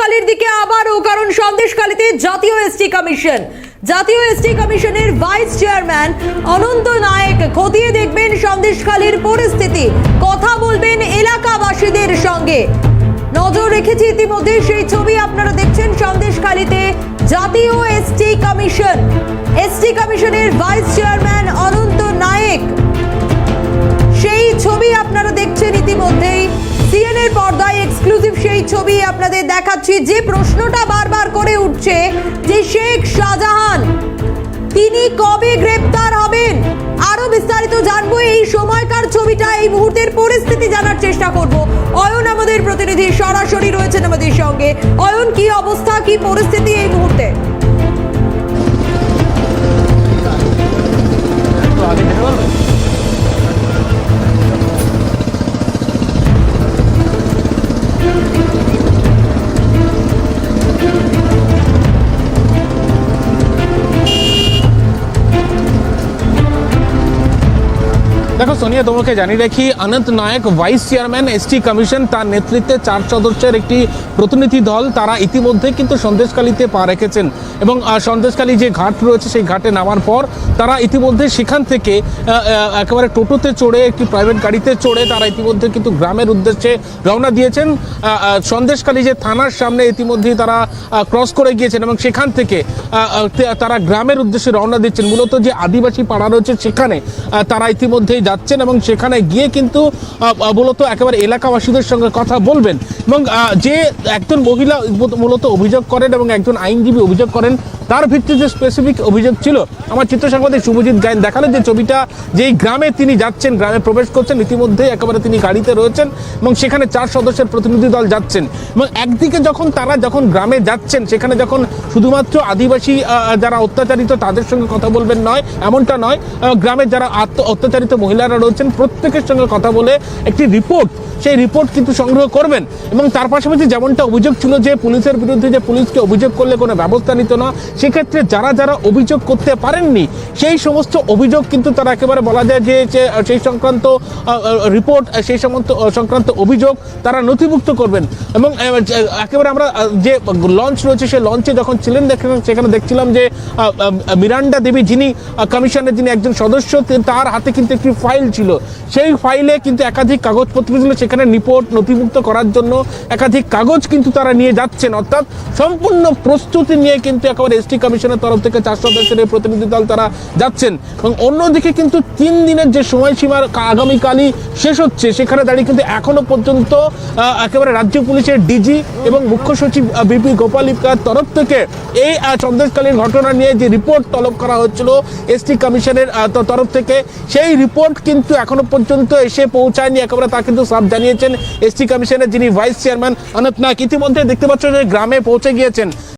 সন্দেশখালীর দিকে আবারও, কারণ সন্দেশখালীতে জাতীয় এসটি কমিশন। জাতীয় এসটি কমিশনের ভাইস চেয়ারম্যান অনন্ত নায়েক খতিয়ে দেখবেন সন্দেশখালীর পরিস্থিতি। কথা বলবেন এলাকাবাসীদের সঙ্গে। নজর রেখেছি ইতিমধ্যে, সেই ছবি আপনারা দেখছেন সন্দেশখালীতে জাতীয় এসটি কমিশন। এসটি কমিশনের ভাইস চেয়ারম্যান ছবি আপনাদের দেখাচ্ছি। যে প্রশ্নটা বারবার করে উঠছে যে শেখ শাহজাহান, তিনি কবে গ্রেপ্তার হবেন? আরও বিস্তারিত জানব এই সময়কার ছবিটা, এই মুহূর্তের পরিস্থিতি জানার চেষ্টা করব। অয়ন আমাদের প্রতিনিধি, সরাসরি রয়েছেন আমাদের সঙ্গে। অয়ন, কি অবস্থা, কি পরিস্থিতি এই মুহূর্তে? দেখো সোনিয়া তোমাকে জানিয়ে রাখি Ananta Nayak vice chairman ST commission তার নেতৃত্বে চার সদস্যের একটি প্রতিনিধি দল তারা ইতিমধ্যে কিন্তু সন্দেশকালীতে পা রেখেছেন। এবং সন্দেশকালী যে ঘাট রয়েছে সেই ঘাটে নামার পর তারা ইতিমধ্যে সেখান থেকে একেবারে টোটোতে চড়ে একটি প্রাইভেট গাড়িতে চড়ে তারা ইতিমধ্যে কিন্তু গ্রামের উদ্দেশ্যে রওনা দিয়েছেন। আহ, যে থানার সামনে ইতিমধ্যেই তারা ক্রস করে গিয়েছেন এবং সেখান থেকে তারা গ্রামের উদ্দেশ্যে রওনা দিচ্ছেন। মূলত যে আদিবাসী পাড়া রয়েছে সেখানে তারা ইতিমধ্যেই যাচ্ছেন এবং সেখানে গিয়ে কিন্তু মূলত একেবারে এলাকাবাসীদের সঙ্গে কথা বলবেন। এবং যে একজন মহিলা মূলত অভিযোগ করেন এবং একজন আইনজীবী অভিযোগ করেন, তার ভিত্তিতে স্পেসিফিক অভিযোগ ছিল, আমার চিত্র সাংবাদিক শুভজিৎ গায়ন দেখালেন যে ছবিটা যেই গ্রামে তিনি যাচ্ছেন, গ্রামে প্রবেশ করছেন ইতিমধ্যে একেবারে তিনি গাড়িতে রয়েছেন এবং সেখানে চার সদস্যের প্রতিনিধি দল যাচ্ছেন। এবং একদিকে যখন তারা যখন গ্রামে যাচ্ছেন, সেখানে যখন শুধুমাত্র আদিবাসী যারা অত্যাচারিত, তাদের সঙ্গে কথা বলবেন নয়, এমনটা নয় গ্রামের যারা আত্ম, অত্যাচারিত মহিলারা রয়েছেন, প্রত্যেকের সঙ্গে কথা বলে একটি রিপোর্ট সেই রিপোর্ট কিন্তু সংগ্রহ করবেন। এবং তার পাশাপাশি যেমনটা অভিযোগ ছিল যে পুলিশের বিরুদ্ধে যে পুলিশকে অভিযোগ করলে কোনো ব্যবস্থা নিত না, সেক্ষেত্রে যারা যারা অভিযোগ করতে পারেননি, সেই সমস্ত অভিযোগ কিন্তু তারা একেবারে বলা যায় যে সেই সংক্রান্ত রিপোর্ট সেই সমস্ত সংক্রান্ত অভিযোগ তারা নথিভুক্ত করবেন। এবং একেবারে আমরা যে লঞ্চ রয়েছে, সেই লঞ্চে যখন ছিলেন সেখানে দেখছিলাম যে মিরান্ডা দেবী যিনি কমিশনের যিনি একজন সদস্য তার হাতে কিন্তু একটি ফাইল ছিল। সেই ফাইলে কিন্তু একাধিক কাগজপত্র ছিল, সেখানে রিপোর্ট নথিভুক্ত করার জন্য একাধিক কাগজ কিন্তু তারা নিয়ে যাচ্ছেন। অর্থাৎ সম্পূর্ণ প্রস্তুতি নিয়ে কিন্তু একেবারে এসটি কমিশনের তরফ থেকে চার সদস্যের প্রতিনিধি দল তারা যাচ্ছেন। এবং অন্যদিকে কিন্তু তিন দিনের যে সময়সীমার আগামীকালই শেষ হচ্ছে, সেখানে দাঁড়িয়ে কিন্তু এখনও পর্যন্ত একেবারে রাজ্য পুলিশের ডিজি এবং মুখ্য সচিব বিপি গোপালিকার তরফ থেকে এই সন্দেশকালীন ঘটনা নিয়ে যে রিপোর্ট তলব করা হচ্ছিল এসটি কমিশনের তরফ থেকে, সেই রিপোর্ট কিন্তু এখনও পর্যন্ত এসে পৌঁছায়নি। একেবারে তা কিন্তু সাফ জানিয়েছেন এসটি কমিশনের যিনি ভাইস চেয়ারম্যান অনন্ত নাগ। ইতিমধ্যে দেখতে পাচ্ছ যে গ্রামে পৌঁছে গিয়েছেন।